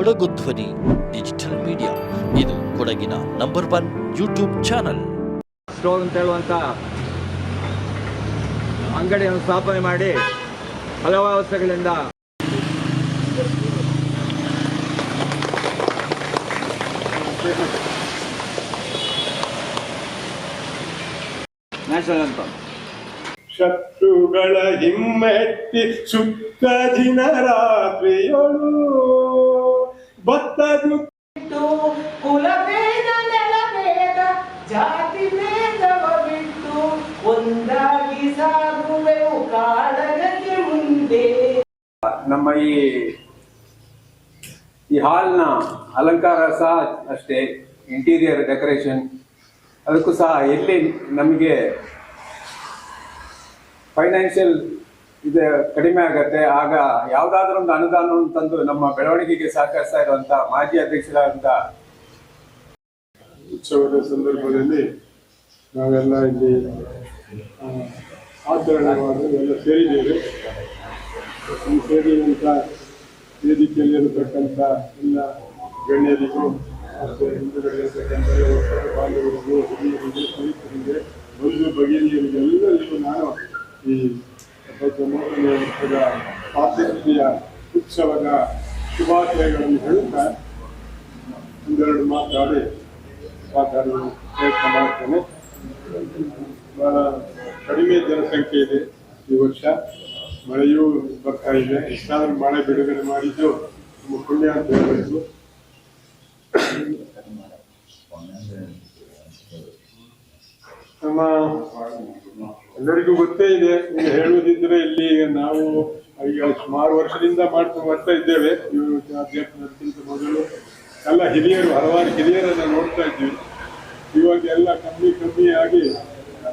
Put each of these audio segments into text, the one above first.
ಕೊಡಗು ಧ್ವನಿ digital media. ಇದು ಕೊಡಗಿನ number one YouTube channel. Store ಅಂತ ಹೇಳುವಂಥ ಅಂಗಡಿಯನ್ನು ಸ್ಥಾಪನೆ ಮಾಡಿ ಹಲವಾರು ವರ್ಷಗಳಿಂದ ನ್ಯಾಷನಲ್ ಅಂತ ಶತ್ರುಗಳ ಹಿಮ್ಮೆಟ್ಟಿ ಸುಖ ದಿನ ರಾತ್ರಿಯೊಳು. ಬಿಟ್ಟು ಕುಲಭೇದ ನೆಲಭೇದ ಜಾತಿ ಭೇದವ ಬಿಟ್ಟು ಒಂದಾಗಿ ಸಾಗುವೆವು ಕಾಳಗಕ್ಕೆ ಮುಂದೆ. ನಮ್ಮ ಈ ಈ ಹಾಲ್ನ ಅಲಂಕಾರ ಸಹ ಅಷ್ಟೇ ಇಂಟೀರಿಯರ್ ಡೆಕೋರೇಷನ್ ಅದಕ್ಕೂ ಸಹ ಎಲ್ಲಿ ನಮಗೆ ಫೈನಾನ್ಷಿಯಲ್ ಇದು ಕಡಿಮೆ ಆಗತ್ತೆ. ಆಗ ಯಾವುದಾದ್ರೂ ಒಂದು ಅನುದಾನವನ್ನು ತಂದು ನಮ್ಮ ಬೆಳವಣಿಗೆಗೆ ಸಹಕರಿಸ್ತಾ ಇರುವಂತ ಮಾಜಿ ಅಧ್ಯಕ್ಷರಾದಂತ ಉತ್ಸವದ ಸಂದರ್ಭದಲ್ಲಿ ನಾವೆಲ್ಲ ಇಲ್ಲಿ ಆಚರಣೆ ಸೇರಿದ್ದೇವೆ. ಈ ಸೇರಿದಂಥ ವೇದಿಕೆಯಲ್ಲಿರತಕ್ಕಂಥ ಎಲ್ಲ ಗಣ್ಯರಿಗೂ ಮತ್ತು ಹಿಂದುಗಡೆ ಬಾಂಧವರಿಗೂ, ಹಿರಿಯರಿಗೆ, ಸ್ನೇಹಿತರಿಗೆ, ಬಂಧು ಎಲ್ಲರಿಗೂ ನಾನು ಈ ಎಪ್ಪತ್ತ ಮೂರನೇ ವರ್ಷದ ಸ್ವಾತಂತ್ರ್ಯ ಉತ್ಸವದ ಶುಭಾಶಯಗಳನ್ನು ಹೇಳುತ್ತಾ ಒಂದೆರಡು ಮಾತಾಡಿ ಮಾತಾಡಲು ಪ್ರಯತ್ನ ಮಾಡ್ತೇನೆ ಬಹಳ ಕಡಿಮೆ ಜನಸಂಖ್ಯೆ ಇದೆ ಈ ವರ್ಷ. ಮಳೆಯೂ ಬರ್ತಾ ಇದೆ. ಎಷ್ಟಾದರೂ ಮಳೆ ಬಿಡುಗಡೆ ಮಾಡಿದ್ದು ನಮ್ಮ ಪುಣ್ಯ ಅಂತ ಹೇಳಬೇಕು. ನಮ್ಮ ಎಲ್ಲರಿಗೂ ಗೊತ್ತೇ ಇದೆ, ನೀವು ಹೇಳುವುದಿದ್ರೆ ಇಲ್ಲಿ ನಾವು ಈಗ ಸುಮಾರು ವರ್ಷದಿಂದ ಮಾಡ್ತಾ ಬರ್ತಾ ಇದ್ದೇವೆ. ಇವರು ಅಧ್ಯಕ್ಷರಿಗಿಂತ ಮೊದಲು ಎಲ್ಲ ಹಿರಿಯರು, ಹಲವಾರು ಹಿರಿಯರನ್ನು ನೋಡ್ತಾ ಇದ್ದೀವಿ. ಇವಾಗ ಎಲ್ಲ ಕಮ್ಮಿ ಕಮ್ಮಿ ಆಗಿ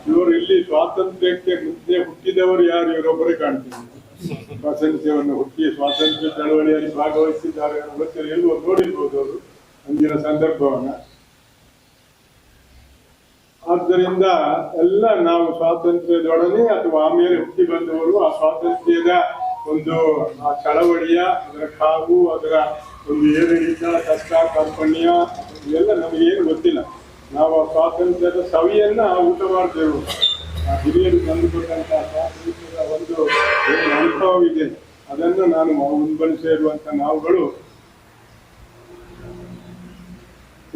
ಇವರು ಇಲ್ಲಿ ಸ್ವಾತಂತ್ರ್ಯಕ್ಕೆ ಮುಂದೆ ಹುಟ್ಟಿದವರು ಯಾರು ಇವರೊಬ್ಬರೇ ಕಾಣ್ತೀವಿ. ಸ್ವಾತಂತ್ರ್ಯವನ್ನು ಹುಟ್ಟಿ ಸ್ವಾತಂತ್ರ್ಯ ಚಳವಳಿಯಲ್ಲಿ ಭಾಗವಹಿಸಿದ್ದಾರೆ ಗೊತ್ತಿಲ್ಲ. ಎಲ್ಲೋ ನೋಡಿರ್ಬೋದು ಅವರು ಅಂದಿನ ಸಂದರ್ಭವನ್ನ. ಆದ್ದರಿಂದ ಎಲ್ಲ ನಾವು ಸ್ವಾತಂತ್ರ್ಯದೊಡನೆ ಅಥವಾ ಆಮೇಲೆ ಹುಟ್ಟಿ ಬಂದವರು ಆ ಸ್ವಾತಂತ್ರ್ಯದ ಒಂದು, ಆ ಚಳವಳಿಯ, ಅದರ ಕಾವು, ಅದರ ಒಂದು ಏರಿಳಿತ, ಕಷ್ಟ ಕಾರ್ಪಣ್ಯ ಇದೆಲ್ಲ ನಮಗೇನು ಗೊತ್ತಿಲ್ಲ. ನಾವು ಆ ಸ್ವಾತಂತ್ರ್ಯದ ಸವಿಯನ್ನ ಊಟ ಮಾಡ್ತೇವೆ ಆ ಹಿರಿಯರು ತಂದುಕೊಟ್ಟಂತಹ ಸ್ವಾತಂತ್ರ್ಯದ ಒಂದು ಏನು ಅನುಭವವಿದೆ, ಅದನ್ನು ನಾನು ಮುಂಬಲಿಸಿರುವಂತ ನಾವುಗಳು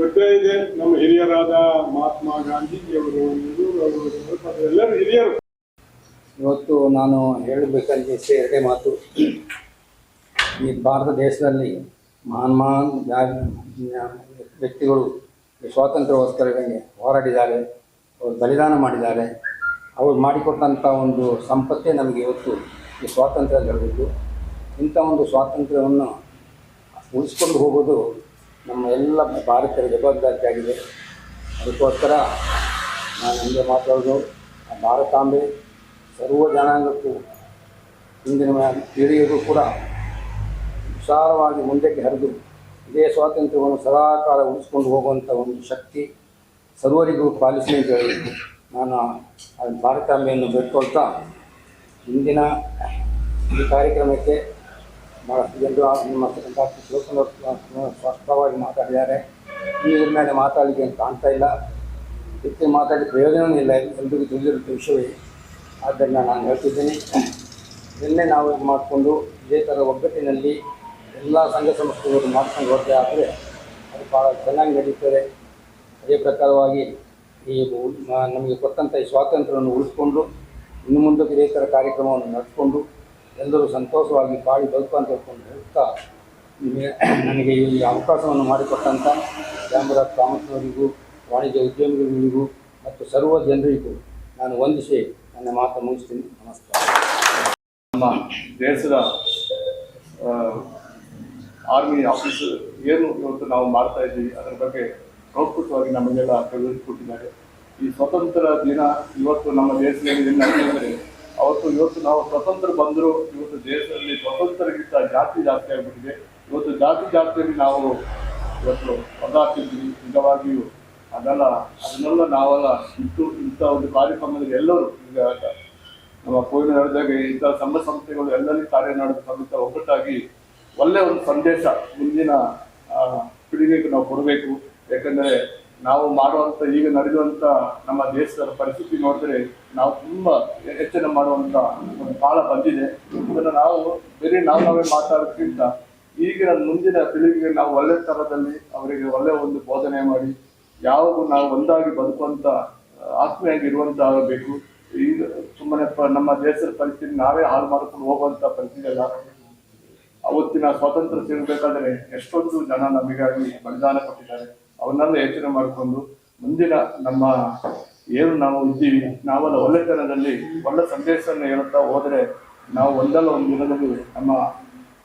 ಗೊತ್ತೇ ಇದೆ. ನಮ್ಮ ಹಿರಿಯರಾದ ಮಹಾತ್ಮ ಗಾಂಧೀಜಿಯವರು ಅವರು ಎಲ್ಲರೂ ಹಿರಿಯರು. ಇವತ್ತು ನಾನು ಹೇಳಬೇಕಂತ ಎರಡೇ ಮಾತು. ಈ ಭಾರತ ದೇಶದಲ್ಲಿ ಮಹಾನ್ ಮಹಾನ್ ವ್ಯಕ್ತಿಗಳು ಈ ಸ್ವಾತಂತ್ರ್ಯಕ್ಕೋಸ್ಕರವಾಗಿ ಹೋರಾಡಿದ್ದಾರೆ. ಅವರು ಬಲಿದಾನ ಮಾಡಿದ್ದಾರೆ. ಅವರು ಮಾಡಿಕೊಟ್ಟಂಥ ಒಂದು ಸಂಪತ್ತೇ ನಮಗೆ ಇವತ್ತು ಈ ಸ್ವಾತಂತ್ರ್ಯ ದೊರೆತಿದ್ದು ಇಂಥ ಒಂದು ಸ್ವಾತಂತ್ರ್ಯವನ್ನು ಉಳಿಸ್ಕೊಂಡು ಹೋಗೋದು ನಮ್ಮ ಎಲ್ಲ ಭಾರತೀಯರ ಜವಾಬ್ದಾರಿಯಾಗಿದೆ. ಅದಕ್ಕೋಸ್ಕರ ನಾನು ಹಿಂದೆ ಮಾತಾಡೋದು ಆ ಭಾರತಾಂಬೆ ಸರ್ವ ಜನಾಂಗಕ್ಕೂ ಇಂದಿನ ಪೀಳಿಗೆಗೂ ಕೂಡ ವಿಶಾಲವಾಗಿ ಮುಂದಕ್ಕೆ ಹರಿದು ಇದೇ ಸ್ವಾತಂತ್ರ್ಯವನ್ನು ಸದಾಕಾಲ ಉಳಿಸ್ಕೊಂಡು ಹೋಗುವಂಥ ಒಂದು ಶಕ್ತಿ ಸರ್ವರಿಗೂ ಪಾಲಿಸಿ ಅಂತ ಹೇಳಿ ನಾನು ಭಾರತಾಂಬೆಯನ್ನು ಬೇಡ್ಕೊಳ್ತಾ ಇಂದಿನ ಈ ಕಾರ್ಯಕ್ರಮಕ್ಕೆ ಜನರು ನಿಮ್ಮ ಡಾಕ್ಟರ್ ಶಿವಕುಮಾರ್ ಸ್ಪಷ್ಟವಾಗಿ ಮಾತಾಡಿದ್ದಾರೆ. ಈ ಮೇಲೆ ಮಾತಾಡಲಿಕ್ಕೆ ಏನು ಕಾಣ್ತಾ ಇಲ್ಲ. ಹೆಚ್ಚು ಮಾತಾಡಿ ಪ್ರಯೋಜನವೂ ಇಲ್ಲ. ಎಲ್ರಿಗೂ ತಿಳಿದಿರುವ ವಿಷಯವೇ. ಆದ್ದರಿಂದ ನಾನು ಹೇಳ್ತಿದ್ದೀನಿ ಇದನ್ನೇ ನಾವು ಇದು ಮಾಡಿಕೊಂಡು ಇದೇ ಥರ ಒಗ್ಗಟ್ಟಿನಲ್ಲಿ ಎಲ್ಲ ಸಂಘ ಸಂಸ್ಥೆಗಳು ಮಾಡ್ಕೊಂಡು ಹೋದರೆ ಆದರೆ ಅದು ಭಾಳ ಚೆನ್ನಾಗಿ ನಡೀತದೆ. ಅದೇ ಪ್ರಕಾರವಾಗಿ ಈ ನಮಗೆ ಕೊಟ್ಟಂಥ ಈ ಸ್ವಾತಂತ್ರ್ಯವನ್ನು ಉಳಿಸ್ಕೊಂಡು ಇನ್ನು ಮುಂದಕ್ಕೆ ಇದೇ ಥರ ಕಾರ್ಯಕ್ರಮವನ್ನು ನಡೆಸ್ಕೊಂಡು ಎಲ್ಲರೂ ಸಂತೋಷವಾಗಿ ಬಾಳಿ ಬದುಕು ಅಂತ ಹೇಳ್ಕೊಂಡು ಹೇಳ್ತಾ ನನಗೆ ಈ ಅವಕಾಶವನ್ನು ಮಾಡಿಕೊಟ್ಟಂಥ ಜಾಂಬರಾಜ್ ಕಾಮತ್ನವರಿಗೂ, ವಾಣಿಜ್ಯ ಉದ್ಯಮಿಗಳಿಗೂ ಮತ್ತು ಸರ್ವ ಜನರಿಗೂ ನಾನು ವಂದಿಸಿ ನನ್ನ ಮಾತು ಮುಗಿಸ್ತೀನಿ. ನಮಸ್ಕಾರ. ನಮ್ಮ ದೇಶದ ಆರ್ಮಿ ಆಫೀಸ್ ಏನು ಇವತ್ತು ನಾವು ಮಾಡ್ತಾ ಇದ್ದೀವಿ, ಅದರ ಬಗ್ಗೆ ಪ್ರೌಢವಾಗಿ ನಮಗೆಲ್ಲ ತಿಳಿದುಕೊಟ್ಟಿದ್ದಾರೆ. ಈ ಸ್ವತಂತ್ರ ದಿನ ಇವತ್ತು ನಮ್ಮ ದೇಶದಲ್ಲಿ ಏನು ನಡೆದಿದೆ ಅವತ್ತು ಇವತ್ತು ನಾವು ಸ್ವತಂತ್ರ ಬಂದರು, ಇವತ್ತು ದೇಶದಲ್ಲಿ ಸ್ವತಂತ್ರಗಿಂತ ಜಾತಿ ಜಾಸ್ತಿ ಆಗಿಬಿಟ್ಟಿದೆ. ಇವತ್ತು ಜಾತಿ ಜಾತಿಯಲ್ಲಿ ನಾವು ಇವತ್ತು ಪದಾರ್ಥಿದ್ವಿ ನಿಜವಾಗಿಯೂ. ಅದೆಲ್ಲ, ಅದನ್ನೆಲ್ಲ ನಾವೆಲ್ಲ ಇಟ್ಟು ಇಂಥ ಒಂದು ಕಾರ್ಯಕ್ರಮದಲ್ಲಿ ಎಲ್ಲರೂ ಈಗ ನಮ್ಮ ಕೋವಿಡ್ ನಡೆದಾಗ ಇಂಥ ಸಂಘ ಸಂಸ್ಥೆಗಳು ಎಲ್ಲರಿಗೂ ಕಾರ್ಯ ನಡೆದ ಸಮೇತ ಒಗ್ಗಟ್ಟಾಗಿ ಒಳ್ಳೆ ಒಂದು ಸಂದೇಶ ಮುಂದಿನ ಪೀಳಿಗೆಗೆ ನಾವು ಕೊಡಬೇಕು. ಯಾಕಂದ್ರೆ ನಾವು ಮಾಡುವಂತ, ಈಗ ನಡೆಯುವಂತ ನಮ್ಮ ದೇಶದ ಪರಿಸ್ಥಿತಿ ನೋಡಿದ್ರೆ ನಾವು ತುಂಬಾ ಎಚ್ಚರ ಮಾಡುವಂತ ಒಂದು ಕಾಲ ಬಂದಿದೆ. ಇದನ್ನು ನಾವು ಬೇರೆ ನಾವು ನಾವೇ ಮಾತಾಡೋದಕ್ಕಿಂತ ಈಗಿನ ಮುಂದಿನ ಪೀಳಿಗೆಗೆ ನಾವು ಒಳ್ಳೆ ತರದಲ್ಲಿ ಅವರಿಗೆ ಒಳ್ಳೆ ಒಂದು ಬೋಧನೆ ಮಾಡಿ, ಯಾವಾಗೂ ನಾವು ಒಂದಾಗಿ ಬದುಕುವಂತ ಆತ್ಮೀಯಾಗಿ ಇರುವಂತ ಆಗಬೇಕು ಈಗ ಸುಮ್ಮನೆ ನಮ್ಮ ದೇಶದ ಪರಿಸ್ಥಿತಿ ನಾವೇ ಹಾಳು ಮಾಡ್ಕೊಂಡು ಹೋಗುವಂತ ಪರಿಸ್ಥಿತಿ ಅಲ್ಲ. ಅವತ್ತಿನ ಸ್ವಾತಂತ್ರ್ಯ ಸಿಗಬೇಕಾದ್ರೆ ಎಷ್ಟೊಂದು ಜನ ನಮಗಾಗಿ ಬಲಿದಾನ ಕೊಟ್ಟಿದ್ದಾರೆ. ಅವನ್ನೆಲ್ಲ ಯೋಚನೆ ಮಾಡಿಕೊಂಡು ಮುಂದಿನ ನಮ್ಮ ಏನು ನಾವು ಇದ್ದೀವಿ ನಾವೆಲ್ಲ ಒಳ್ಳೆತನದಲ್ಲಿ, ಒಳ್ಳೆ ಸಂದೇಶವನ್ನು ಹೇಳುತ್ತಾ ಹೋದರೆ ನಾವು ಒಂದಲ್ಲ ಒಂದು ದಿನದಲ್ಲಿ ನಮ್ಮ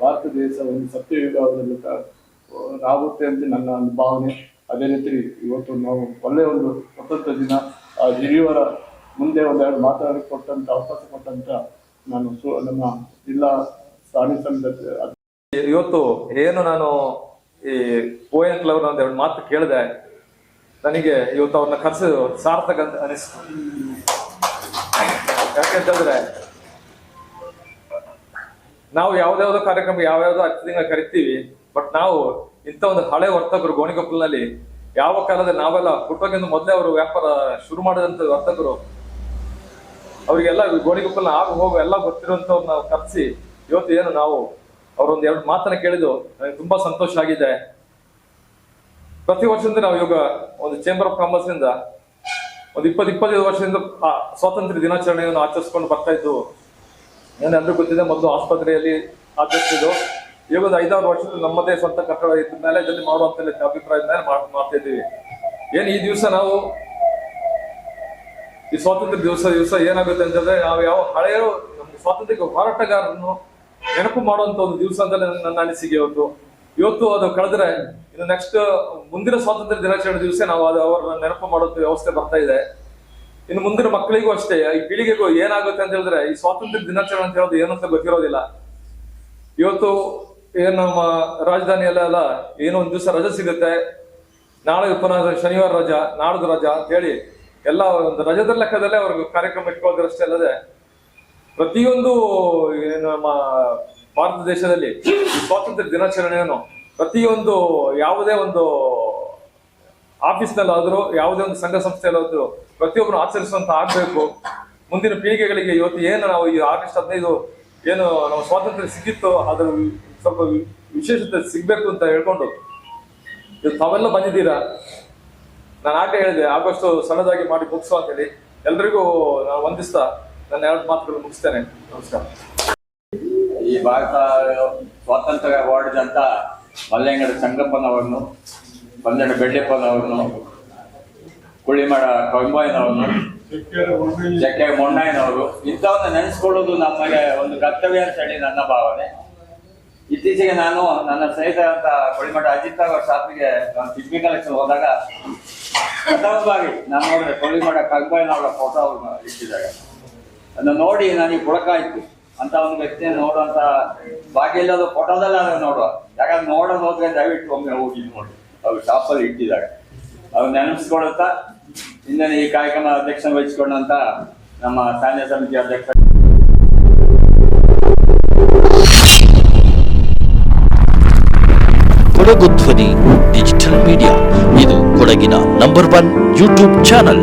ಭಾರತ ದೇಶ ಒಂದು ಸತ್ಯಯುಗದಲ್ಲಿ ಕ- ಆಗುತ್ತೆ ಅಂತ ನನ್ನ ಒಂದು ಭಾವನೆ ಅದೇ ರೀತಿ ಇವತ್ತು ನಾವು ಒಳ್ಳೆಯ ಒಂದು ಸ್ವತಂತ್ರ ದಿನ, ಆ ಹಿರಿಯವರ ಮುಂದೆ ಒಂದೆರಡು ಮಾತಾಡಿ ಕೊಟ್ಟಂತ ಅವಕಾಶ ಕೊಟ್ಟಂತ ನಾನು ನಮ್ಮ ಜಿಲ್ಲಾ ಸ್ಥಾನಿಕ ಇವತ್ತು ಏನು ನಾನು ಈ ಪೋಯಂಕ್ಲ್ ಅವ್ರ ಒಂದು ಎರಡು ಮಾತು ಕೇಳಿದೆ. ನನಗೆ ಇವತ್ತು ಅವ್ರನ್ನ ಕರೆಸಿ ಸಾರ್ಥಕ ಅಂತ ಅನಿಸ್ತು. ಯಾಕೆಂತಂದ್ರೆ, ನಾವು ಯಾವ್ದಾವ್ದೋ ಕಾರ್ಯಕ್ರಮ, ಯಾವ್ಯಾವ್ದೋ ಹತ್ತು ತಿಂಗಳು ಕರಿತೀವಿ, ಬಟ್ ನಾವು ಇಂಥ ಒಂದು ಹಳೆ ವರ್ತಕರು ಗೋಣಿಕೊಪ್ಪಲಿನಲ್ಲಿ, ಯಾವ ಕಾಲದಲ್ಲಿ ನಾವೆಲ್ಲ ಕುಟುಂಬಕ್ಕಿಂತ ಮೊದಲೇ ಅವರು ವ್ಯಾಪಾರ ಶುರು ಮಾಡಿದಂತ ವರ್ತಕರು, ಅವರಿಗೆಲ್ಲ ಗೋಣಿಗೊಪ್ಪಲ ಆಗ ಹೋಗು ಎಲ್ಲ ಗೊತ್ತಿರುವಂತವ್ರನ್ನ ನಾವು ಕರೆಸಿ, ಇವತ್ತು ಏನು ನಾವು ಅವರೊಂದು ಎರಡು ಮಾತನ್ನ ಕೇಳಿದ್ದು ನನಗೆ ತುಂಬಾ ಸಂತೋಷ ಆಗಿದೆ. ಪ್ರತಿ ವರ್ಷದಿಂದ ನಾವು ಇವಾಗ ಒಂದು ಚೇಂಬರ್ ಆಫ್ ಕಾಮರ್ಸ್ ಇಂದ ಒಂದು ಇಪ್ಪತ್ತು ಇಪ್ಪತ್ತೈದು ವರ್ಷದಿಂದ ಸ್ವಾತಂತ್ರ್ಯ ದಿನಾಚರಣೆಯನ್ನು ಆಚರಿಸ್ಕೊಂಡು ಬರ್ತಾ ಇದ್ದು ಅಂದ್ರೆ ಗೊತ್ತಿದೆ, ಮೊದಲು ಆಸ್ಪತ್ರೆಯಲ್ಲಿ ಆಚರಿಸಿದ್ದು. ಈಗ ಒಂದು ಐದಾರು ವರ್ಷದಿಂದ ನಮ್ಮದೇ ಸ್ವಂತ ಕಟ್ಟಡ ಇದ್ದ ಮೇಲೆ ಇದನ್ನು ಮಾಡುವಂತ ಅಭಿಪ್ರಾಯದ ಮೇಲೆ ಮಾಡ್- ಮಾಡ್ತಾ ಇದ್ದೀವಿ. ಏನು ಈ ದಿವಸ ನಾವು ಈ ಸ್ವಾತಂತ್ರ್ಯ ದಿವಸ ದಿವಸ ಏನಾಗುತ್ತೆ ಅಂತಂದ್ರೆ, ನಾವು ಯಾವ ಹಳೆಯ ನಮ್ಮ ಸ್ವಾತಂತ್ರ್ಯ ಹೋರಾಟಗಾರರನ್ನು ನೆನಪು ಮಾಡುವಂತ ಒಂದು ದಿವಸ ಅಂತ ನನ್ನ ಅನಿಸಿಕೆ ಇವತ್ತು. ಇವತ್ತು ಅದು ಕಳೆದ್ರೆ ಇನ್ನು ನೆಕ್ಸ್ಟ್ ಮುಂದಿನ ಸ್ವಾತಂತ್ರ್ಯ ದಿನಾಚರಣೆ ದಿವಸ ನಾವು ಅದು ಅವರನ್ನ ನೆನಪು ಮಾಡುವಂತ ವ್ಯವಸ್ಥೆ ಬರ್ತಾ ಇದೆ. ಇನ್ನು ಮುಂದಿನ ಮಕ್ಕಳಿಗೂ ಅಷ್ಟೇ, ಈ ಪೀಳಿಗೆಗೂ ಏನಾಗುತ್ತೆ ಅಂತ ಹೇಳಿದ್ರೆ ಈ ಸ್ವಾತಂತ್ರ್ಯ ದಿನಾಚರಣೆ ಅಂತ ಹೇಳೋದು ಏನು ಅಂತ ಗೊತ್ತಿರೋದಿಲ್ಲ. ಇವತ್ತು ಏನು ನಮ್ಮ ರಾಜಧಾನಿಯಲ್ಲೆಲ್ಲ ಏನೋ ಒಂದು ದಿವಸ ರಜೆ ಸಿಗುತ್ತೆ. ನಾಳೆ ಪುನಃ ಶನಿವಾರ ರಜಾ, ನಾಡ್ದು ರಜಾ ಅಂತ ಹೇಳಿ ಎಲ್ಲ ಒಂದು ರಜದ ಲೆಕ್ಕದಲ್ಲೇ ಅವ್ರಿಗೆ ಕಾರ್ಯಕ್ರಮ ಇಟ್ಕೊಳ್ಳೋದ್ರಷ್ಟೇ ಅಲ್ಲದೆ ಪ್ರತಿಯೊಂದು, ಏನು ನಮ್ಮ ಭಾರತ ದೇಶದಲ್ಲಿ ಸ್ವಾತಂತ್ರ್ಯ ದಿನಾಚರಣೆಯನ್ನು ಪ್ರತಿಯೊಂದು ಯಾವುದೇ ಒಂದು ಆಫೀಸ್ನಲ್ಲಾದರೂ, ಯಾವುದೇ ಒಂದು ಸಂಘ ಸಂಸ್ಥೆಯಲ್ಲಾದರೂ ಪ್ರತಿಯೊಬ್ಬರು ಆಚರಿಸುವಂತ ಆಗಬೇಕು. ಮುಂದಿನ ಪೀಳಿಗೆಗಳಿಗೆ ಇವತ್ತು ಏನು ನಾವು ಈ ಆಗಸ್ಟ್ ಹದಿನೈದು ಏನು ನಾವು ಸ್ವಾತಂತ್ರ್ಯ ಸಿಕ್ಕಿತ್ತು, ಅದರ ಸ್ವಲ್ಪ ವಿಶೇಷತೆ ಸಿಗಬೇಕು ಅಂತ ಹೇಳ್ಕೊಂಡು ಇದು ತಾವೆಲ್ಲ ಬಂದಿದ್ದೀರಾ? ನಾನು ಆಗ ಹೇಳಿದೆ, ಆಗಸ್ಟ್ ಸಣ್ಣದಾಗಿ ಮಾಡಿ ಮುಗಿಸು ಅಂತೇಳಿ ಎಲ್ರಿಗೂ ನಾನು ವಂದಿಸ್ತಾ ನನ್ನ ಎರಡು ಮಾತುಗಳು ಮುಗಿಸ್ತೇನೆ. ನಮಸ್ಕಾರ. ಈ ಭಾರತ ಸ್ವಾತಂತ್ರ್ಯ ಹೊರಡಿದಂಥ ಮಲ್ಲೆಂಗಡ ಸಂಗಪ್ಪನವರನ್ನು ಬಂದಡ ಬೆಳ್ಳೆಪ್ಪನವರನ್ನು, ಕುಳಿಮಡ ಕೊಂಬಯ್ಯನವರನ್ನು ಜಕ್ಕೆ ಮೊಣ್ಣಯ್ಯನವರು, ಇಂಥವನ್ನ ನೆನೆಸ್ಕೊಳ್ಳೋದು ನಮಗೆ ಒಂದು ಕರ್ತವ್ಯ ಅಂತ ಹೇಳಿ ನನ್ನ ಭಾವನೆ. ಇತ್ತೀಚೆಗೆ ನಾನು ನನ್ನ ಸ್ನೇಹಿತರಂತ ಕೊಳಿಮಠ ಅಜಿತ್ ಅವರ ಶಾಪಿಗೆ ನಾನು ಪಿಗ್ಮಿ ಕಲೆಕ್ಷನ್ ಹೋದಾಗ, ಪ್ರಥಮವಾಗಿ ನಾನು ನೋಡಿದೆ ಕೊಳಿಮಠ ಕಂಬಯ್ಯನವರ ಫೋಟೋ ಅವ್ರನ್ನ ಇಟ್ಟಿದ್ದಾರೆ. ಅದನ್ನ ನೋಡಿ ನನಗೆ ಕೊಡಕಾಯ್ತು ಅಂತ ಒಂದು ವ್ಯಕ್ತಿಯನ್ನು ನೋಡುವಂತ ಬಾಕಿ ಇಲ್ಲದ ಫೋಟೋದಲ್ಲ ಅದನ್ನು ನೋಡುವ. ಯಾಕಂದ್ರೆ ನೋಡೋದು ಹೋದ್ರೆ ದಯವಿಟ್ಟು ಒಮ್ಮೆ ಹೋಗಿ ನೋಡಿ. ಅವ್ರು ಶಾಪಲ್ಲಿ ಇಟ್ಟಿದ್ದಾರೆ. ಅವ್ರು ನೆನಪಿಸ್ಕೊಳುತ್ತಾ ಇಂದಿನ ಈ ಕಾರ್ಯಕ್ರಮ ಅಧ್ಯಕ್ಷ ವಹಿಸಿಕೊಂಡಂತ ನಮ್ಮ ಸ್ಥಾನೀಯ ಸಮಿತಿ ಅಧ್ಯಕ್ಷ ಕೊಡಗು ಧ್ವನಿ ಡಿಜಿಟಲ್ ಮೀಡಿಯಾ ಇದು ಕೊಡಗಿನ ನಂಬರ್ ಒನ್ ಯೂಟ್ಯೂಬ್ ಚಾನಲ್